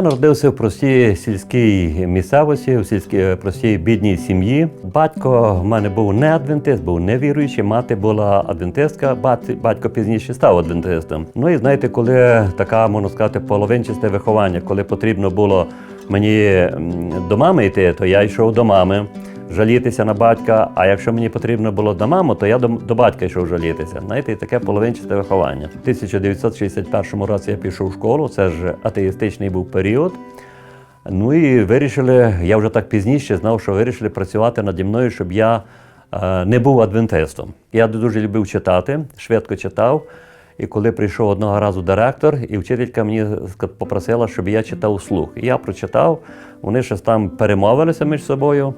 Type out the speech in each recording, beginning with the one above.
Я народився в простій сільській місцевості, в сільській простій бідній сім'ї. Батько в мене був не адвентист, був невіруючий, мати була адвентистка, батько пізніше став адвентистом. Ну і знаєте, коли така, можна сказати, половинчасте виховання, коли потрібно було мені до мами йти, то я йшов до мами. Жалітися на батька, а якщо мені потрібно було до мами, то я до, до батька йшов жалітися. Знаєте, і таке половинчасте виховання. У 1961 році я пішов в школу, це ж атеїстичний був період. Ну і вирішили, я вже так пізніше знав, що вирішили працювати наді мною, щоб я е, не був адвентистом. Я дуже любив читати, швидко читав. І коли прийшов одного разу директор, і вчителька мені попросила, щоб я читав вслух. І я прочитав, вони щось там перемовилися між собою.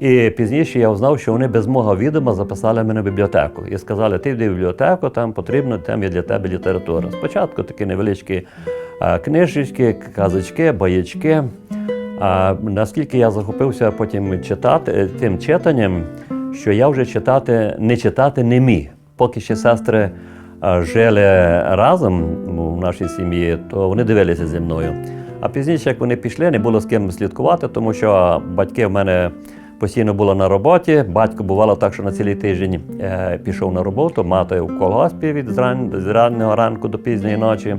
І пізніше я узнав, що вони без мого відома записали мене в бібліотеку і сказали, ти йди в бібліотеку, там потрібно, там є для тебе література. Спочатку такі невеличкі книжечки, казочки, баячки. А наскільки я захопився потім читати е, тим читанням, що я вже читати не читати не міг. Поки ще сестри жили разом в нашій сім'ї, то вони дивилися зі мною. А пізніше, як вони пішли, не було з ким слідкувати, тому що батьки в мене постійно були на роботі. Батько бувало так, що на цілий тиждень е, пішов на роботу, мати в колгоспі від з раннього ранку до пізньої ночі,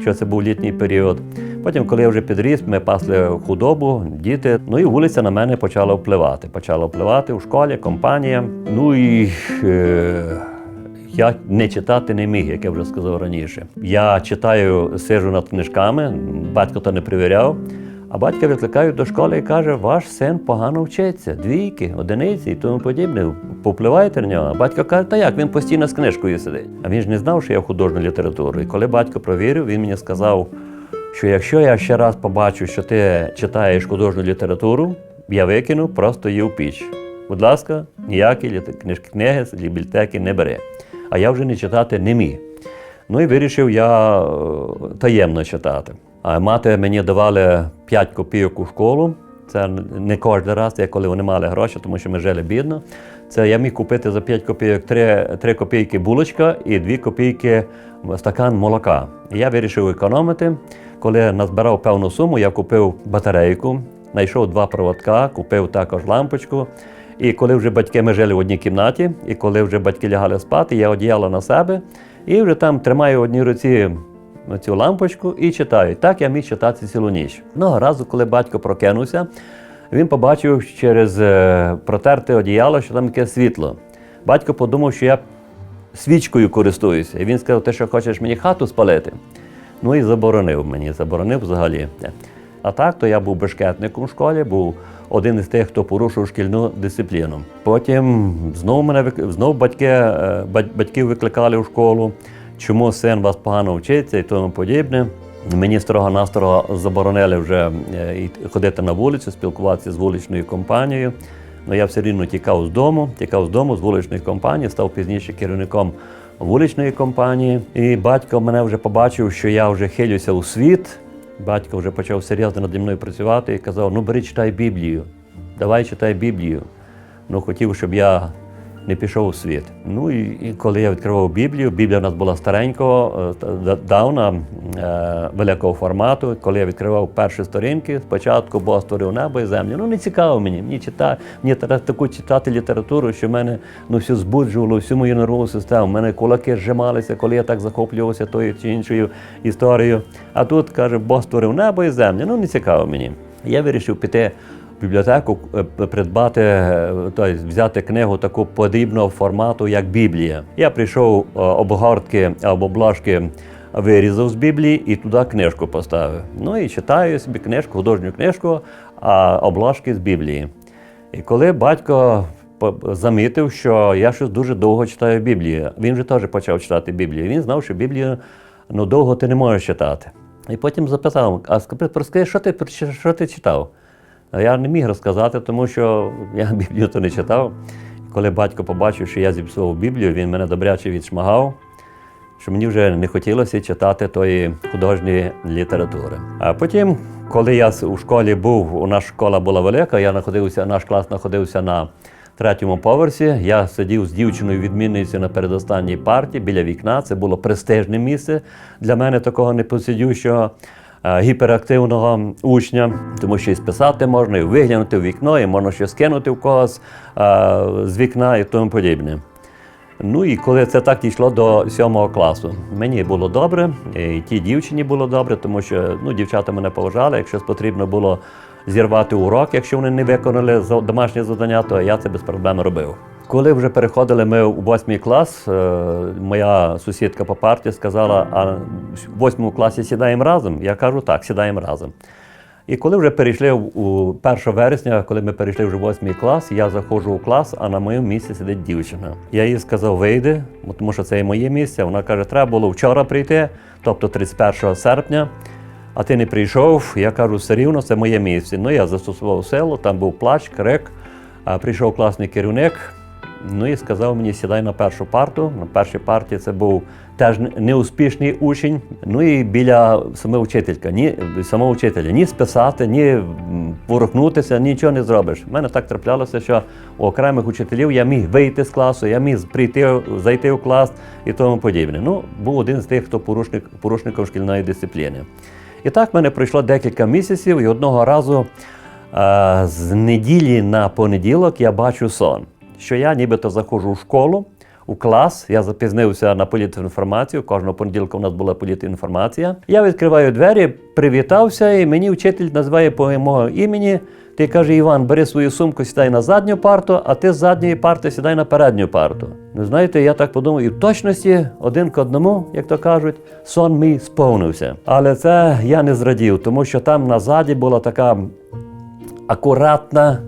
що це був літній період. Потім, коли я вже підріс, ми пасли худобу, діти. Ну і вулиця на мене почала впливати. Почала впливати в школі, компанія. Ну і е, я не читати не міг, як я вже сказав раніше. Я читаю, сижу над книжками, батько то не перевіряв. А батька викликають до школи і каже, ваш син погано вчиться, двійки, одиниці і тому подібне. Повпливаєте на нього. А батько каже, та як, він постійно з книжкою сидить. А він ж не знав, що я в художню літературу. І коли батько провірив, він мені сказав, що якщо я ще раз побачу, що ти читаєш художню літературу, я викину просто її в піч. Будь ласка, ніякі книги з бібліотеки не бери. А я вже не читати не міг. Ну і вирішив я е, таємно читати. А мати мені давали 5 копійок у школу. Це не кожен раз, це коли вони мали гроші, тому що ми жили бідно. Це я міг купити за 5 копійок 3, 3 копійки булочка і 2 копійки стакан молока. І я вирішив економити. Коли назбирав певну суму, я купив батарейку, знайшов два проводка, купив також лампочку. І коли вже батьки ми жили в одній кімнаті, і коли вже батьки лягали спати, я одіяло на себе і вже там тримаю в одній руці цю лампочку і читаю. Так я міг читати цілу ніч. Одного разу, коли батько прокинувся, він побачив через е, протерте одіяло, що там яке світло. Батько подумав, що я свічкою користуюся. І він сказав, ти що хочеш мені хату спалити? Ну і заборонив мені, заборонив взагалі. А так, то я був бешкетником в школі, був один із тих, хто порушив шкільну дисципліну. Потім знову мене вик- знов батьки, е, батьків викликали в школу, чому син вас погано вчиться і тому подібне. Мені строго-настрого заборонили вже е, ходити на вулицю, спілкуватися з вуличною компанією. Ну я все рівно тікав з дому, тікав з дому з вуличної компанії, став пізніше керівником вуличної компанії. І батько мене вже побачив, що я вже хилюся у світ. Батько вже почав серйозно наді мною працювати і казав: ну бери читай Біблію, давай читай Біблію. Ну, хотів, щоб я не пішов у світ. Ну і, і коли я відкривав Біблію, Біблія у нас була старенького, е, давна, е, великого формату. Коли я відкривав перші сторінки, спочатку Бог створив небо і землю. Ну не цікаво мені. Мені чита, мені таку читати літературу, що в мене ну все збуджувало, всю мою нервову систему. У мене кулаки зжималися, коли я так захоплювався тою чи іншою історією. А тут каже, Бог створив небо і землю. Ну не цікаво мені. Я вирішив піти в бібліотеку е, придбати, тобто взяти книгу таку подібного формату, як Біблія. Я прийшов е, обгортки або обложки вирізав з Біблії і туди книжку поставив. Ну і читаю собі книжку, художню книжку, а обложки з Біблії. І коли батько замітив, що я щось дуже довго читаю Біблію, він же теж почав читати Біблію. Він знав, що Біблію ну, довго ти не можеш читати. І потім запитав: а скажи, що ти, що ти читав? Я не міг розказати, тому що я Біблію то не читав. Коли батько побачив, що я зіпсував Біблію, він мене добряче відшмагав, що мені вже не хотілося читати тої художньої літератури. А потім, коли я у школі був, у нас школа була велика, я знаходився, наш клас знаходився на третьому поверсі. Я сидів з дівчиною відмінницею на передостанній парті біля вікна. Це було престижне місце для мене такого непосидющого. Е, гіперактивного учня, тому що і списати можна, і виглянути в вікно, і можна щось кинути в когось е, з вікна і тому подібне. Ну і коли це так дійшло до сьомого класу, мені було добре, і тій дівчині було добре, тому що ну, дівчата мене поважали. Якщо потрібно було зірвати урок, якщо вони не виконали домашнє завдання, то я це без проблем робив. Коли вже переходили ми у восьмий клас, е, моя сусідка по парті сказала, а в восьмому класі сідаємо разом. Я кажу, так, сідаємо разом. І коли вже перейшли у 1 вересня, коли ми перейшли вже в 8 клас, я заходжу у клас, а на моєму місці сидить дівчина. Я їй сказав, вийди, тому що це є моє місце. Вона каже, треба було вчора прийти, тобто 31 серпня. А ти не прийшов, я кажу, все рівно це моє місце. Ну я застосував силу, там був плач, крик. Прийшов класний керівник, ну і сказав мені, сідай на першу парту. На першій парті це був теж неуспішний учень. Ну і біля саме вчителька, ні самого вчителя, ні списати, ні ворухнутися, нічого не зробиш. У мене так траплялося, що у окремих учителів я міг вийти з класу, я міг прийти, зайти в клас і тому подібне. Ну, був один з тих, хто порушник, порушником шкільної дисципліни. І так в мене пройшло декілька місяців, і одного разу е, з неділі на понеділок я бачу сон, що я нібито заходжу в школу, у клас, я запізнився на політінформацію, кожного понеділка у нас була політінформація. Я відкриваю двері, привітався, і мені вчитель називає по мого імені. Ти каже, Іван, бери свою сумку, сідай на задню парту, а ти з задньої парти сідай на передню парту. Ну, знаєте, я так подумав, і в точності один к одному, як то кажуть, сон мій сповнився. Але це я не зрадів, тому що там назаді була така акуратна,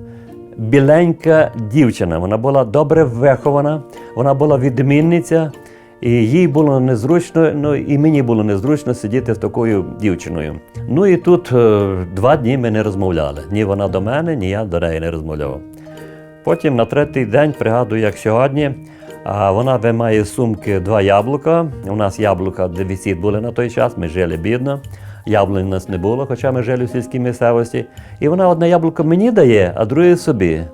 біленька дівчина. Вона була добре вихована, вона була відмінниця, і їй було незручно, ну і мені було незручно сидіти з такою дівчиною. Ну і тут е, два дні ми не розмовляли. Ні вона до мене, ні я до неї не розмовляв. Потім на третій день пригадую, як сьогодні. А вона виймає з сумки два яблука. У нас яблука дефіцит були на той час, ми жили бідно. Яблунь у нас не було, хоча ми жили в сільській місцевості. І вона одне яблуко мені дає, а друге собі.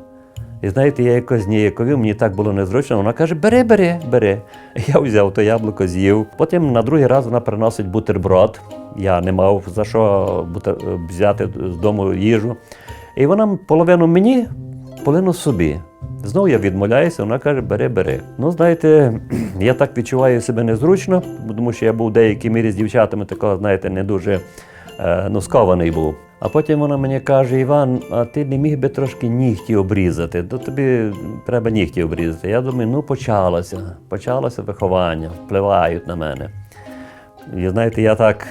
І знаєте, я якось ніяковів, мені так було незручно. Вона каже: бери, бери, бери. Я взяв то яблуко, з'їв. Потім на другий раз вона приносить бутерброд. Я не мав за що бутер... взяти з дому їжу. І вона половину мені, половину собі. Знову я відмовляюся, вона каже, бери, бери. Ну, знаєте, я так відчуваю себе незручно, тому що я був в деякій мірі з дівчатами такого, знаєте, не дуже е, ну, скований був. А потім вона мені каже: Іван, а ти не міг би трошки нігті обрізати? То тобі треба нігті обрізати. Я думаю, ну почалося. Почалося виховання, впливають на мене. І знаєте, я так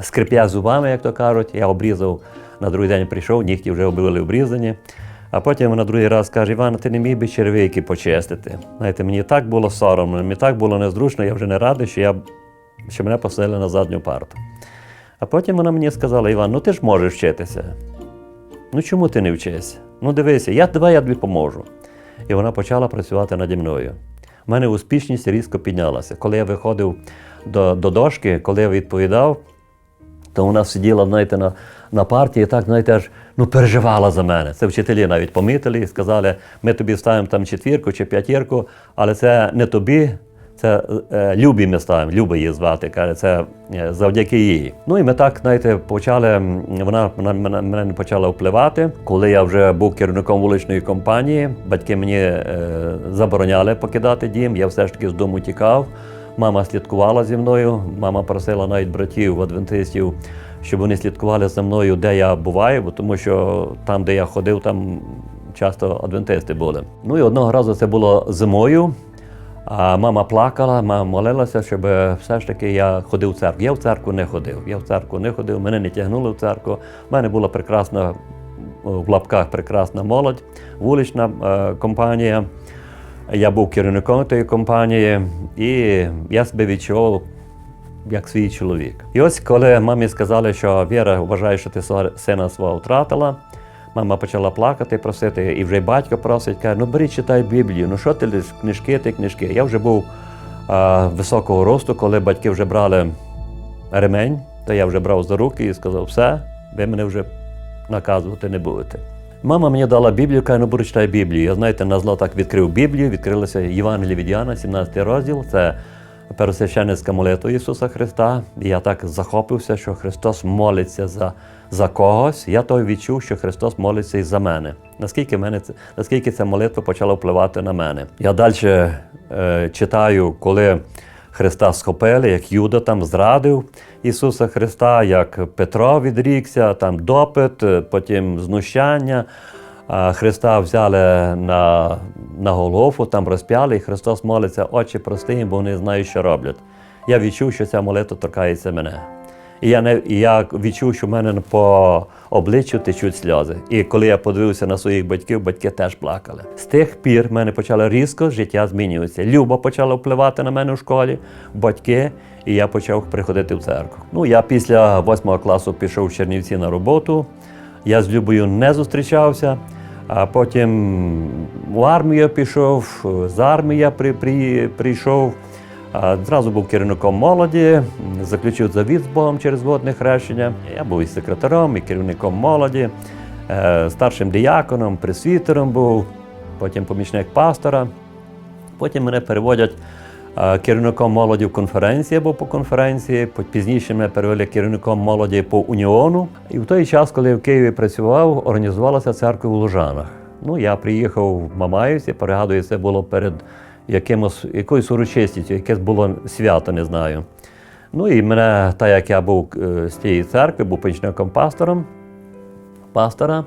скрипя зубами, як то кажуть, я обрізав на другий день прийшов, нігті вже були обрізані. А потім на другий раз каже, Іван, ти не міг би червики почистити. Знаєте, мені так було соромно, мені так було незручно, я вже не радий, що, я, що мене посадили на задню парту. А потім вона мені сказала, Іван, ну ти ж можеш вчитися. Ну чому ти не вчишся? Ну дивися, я давай я тобі поможу. І вона почала працювати наді мною. У мене успішність різко піднялася. Коли я виходив до, до дошки, коли я відповідав, то вона сиділа, знаєте, на, на партії, так, знаєте, аж ну, переживала за мене. Це вчителі навіть помітили і сказали, ми тобі ставимо там четвірку чи п'ятірку, але це не тобі, це е, Любі ми ставимо, Люба її звати, каже, це е, завдяки їй. Ну і ми так, знаєте, почали, вона мене, мене почала впливати. Коли я вже був керівником вуличної компанії, батьки мені е, забороняли покидати дім, я все ж таки з дому тікав. Мама слідкувала зі мною, мама просила навіть братів адвентистів, щоб вони слідкували за мною, де я буваю, бо тому що там, де я ходив, там часто адвентисти були. Ну і одного разу це було зимою. А мама плакала, мама молилася, щоб все ж таки я ходив в церкву. Я в церкву не ходив. Я в церкву не ходив, мене не тягнули в церкву. У мене була прекрасна в лапках прекрасна молодь, вулична е, компанія. Я був керівником тієї компанії, і я себе відчував як свій чоловік. І ось коли мамі сказали, що Віра вважає, що ти сина свого втратила, мама почала плакати, просити, і вже батько просить, каже, ну бери, читай Біблію, ну що ти лиш книжки, ти книжки. Я вже був а, високого росту, коли батьки вже брали ремень, то я вже брав за руки і сказав, все, ви мене вже наказувати не будете. Мама мені дала Біблію, каже, ну бери, Біблію. Я знаєте, на так відкрив Біблію, відкрилося Євангеліє від Яна, 17 розділ. Це пересвященницька молитва Ісуса Христа. Я так захопився, що Христос молиться за, за когось. Я той відчув, що Христос молиться і за мене. Наскільки, мене це, наскільки ця молитва почала впливати на мене. Я далі е, читаю, коли Христа схопили, як Юда там зрадив Ісуса Христа, як Петро відрікся, там допит, е, потім знущання. Христа взяли на, на Голгофу, там розп'яли, і Христос молиться, Отче, прости їм, бо вони знають, що роблять. Я відчув, що ця молитва торкається мене. І я, не, я відчув, що в мене по обличчю течуть сльози. І коли я подивився на своїх батьків, батьки теж плакали. З тих пір в мене почало різко життя змінюватися. Люба почала впливати на мене в школі, батьки, і я почав приходити в церкву. Ну, я після восьмого класу пішов в Чернівці на роботу. Я з Любою не зустрічався, а потім в армію пішов, з армії при, при, прийшов. Зразу був керівником молоді, заключив завіт з Богом через водне хрещення. Я був і секретарем, і керівником молоді, е, старшим діяконом, пресвітером був, потім помічник пастора. Потім мене переводять е, керівником молоді в конференції або по конференції. Пізніше мене перевели керівником молоді по уніону. І в той час, коли я в Києві працював, організувалася церква у Лужанах. Ну, я приїхав в Мамаївці, перегадую, це було перед якимось, якоюсь урочистістю, якесь було свято, не знаю. Ну і мене, так як я був е, з тієї церкви, був помічником пастором, пастора,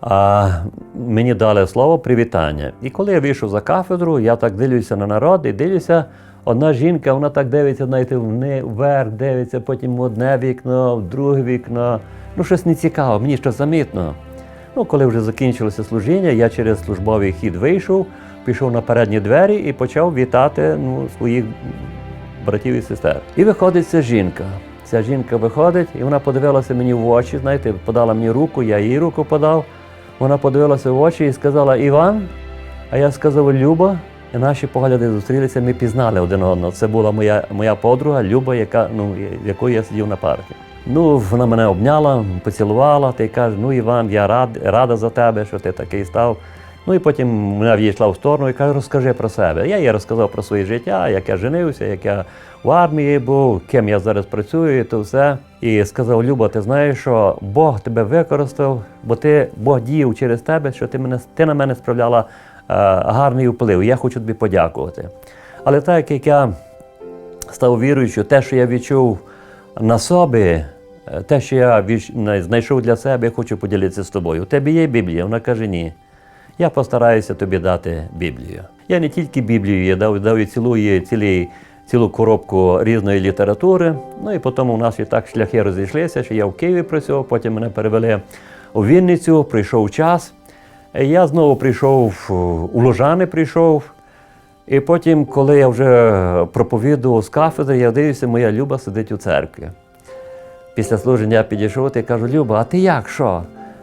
а мені дали слово привітання. І коли я вийшов за кафедру, я так дивлюся на народ і дивлюся, одна жінка, вона так дивиться, знаєте, вверх дивиться, потім в одне вікно, в друге вікно. Ну, щось не цікаво, мені щось замітно. Ну, коли вже закінчилося служіння, я через службовий хід вийшов, пішов на передні двері і почав вітати ну, своїх братів і сестер. І виходить ця жінка. Ця жінка виходить, і вона подивилася мені в очі, знаєте, подала мені руку, я їй руку подав. Вона подивилася в очі і сказала Іван, а я сказав Люба. І наші погляди зустрілися, ми пізнали один одного. Це була моя, моя подруга Люба, яка, ну, в якої я сидів на парті. Ну, вона мене обняла, поцілувала та й каже: ну, Іван, я рад, рада за тебе, що ти такий став. Ну і потім вона відійшла в сторону і каже, розкажи про себе. Я їй розказав про своє життя, як я женився, як я в армії був, ким я зараз працюю, і то все. І сказав, Люба, ти знаєш, що Бог тебе використав, бо ти Бог діяв через тебе, що ти мене ти на мене справляла е, гарний вплив. Я хочу тобі подякувати. Але так як я став віруючим, те, що я відчув на собі, е, те, що я знайшов для себе, я хочу поділитися з тобою. У тебе є Біблія? Вона каже, ні. Я постараюся тобі дати Біблію. Я не тільки Біблію, я дав, дав і цілу, цілі, цілу коробку різної літератури. Ну і потім у нас і так шляхи розійшлися, що я в Києві працював, потім мене перевели у Вінницю, прийшов час. Я знову прийшов, у Лужани прийшов. І потім, коли я вже проповідував з кафедри, я дивлюся, моя Люба сидить у церкві. Після служення я підійшов і кажу, Люба, а ти як що?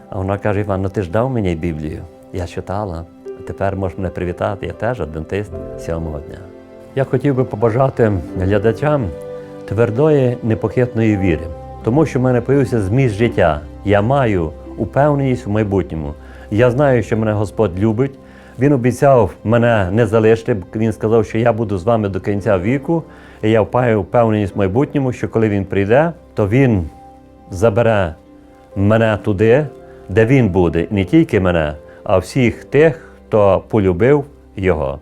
А вона каже, Іван, ну ти ж дав мені Біблію. Я читала, тепер можеш мене привітати, я теж адвентист сьомого дня. Я хотів би побажати глядачам твердої, непохитної віри, тому що в мене появився зміст життя. Я маю упевненість в майбутньому. Я знаю, що мене Господь любить. Він обіцяв мене не залишити. Він сказав, що я буду з вами до кінця віку. І я впаю впевненість в майбутньому, що коли він прийде, то він забере мене туди, де він буде, не тільки мене, а всіх тих, хто полюбив його.